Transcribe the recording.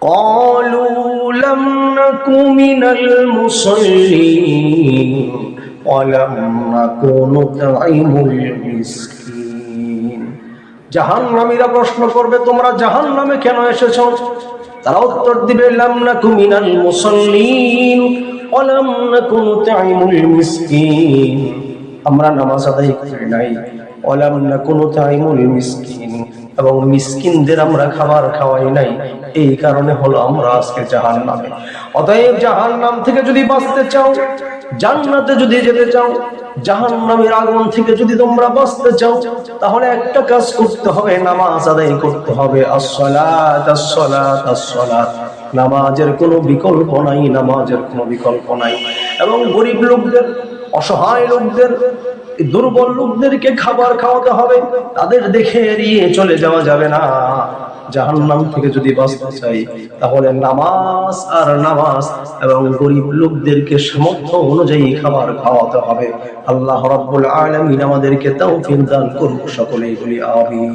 قالوا لم نك من المصلين ولم نك نطعم المسكين জাহান নামীরা প্রশ্ন করবে তোমরা জাহান নামে কেন এসেছো তারা উত্তর দিবে লাম নাকু মিনাল মুসাল্লিন ওয়ালাম নাকু নুতঈমুল মিসকিন আমরা নামাজ আদায় করি নাই ওয়ালাম নাকু নুতঈমুল মিসকিন এবং মিসকিনদের আমরা খাবার খাওয়াই নাই। এই কারণে হলো আমরা আজকে জাহান নামে অতএব জাহান নাম থেকে যদি বাঁচতে চাও, জান্নাতে যদি যেতে চাও জাহান নামের আগুন থেকে যদি তোমরা বাঁচতে চাও, তাহলে একটা কাজ করতে হবে, নামাজ আদায় করতে হবে। আসসালাত আসসালাত আসসালাত। নামাজের কোনো বিকল্প নাই, নামাজের কোনো বিকল্প নাই। এবং গরিব লোকদের, অসহায় লোকদের দুর্বল লোকদেরকে খাবার খাওয়াতে হবে, তাদের দেখে এড়িয়ে চলে যাওয়া যাবে না। জাহান্নাম থেকে যদি বাঁচতে চাই, তাহলে নামাজ আর নামাজ এবং গরিব লোকদেরকে সামর্থ্য অনুযায়ী খাবার খাওয়াতে হবে। আল্লাহ রাব্বুল আলামিন আমাদেরকে তৌফিক দান করুক সকলেই, বলি আমিন।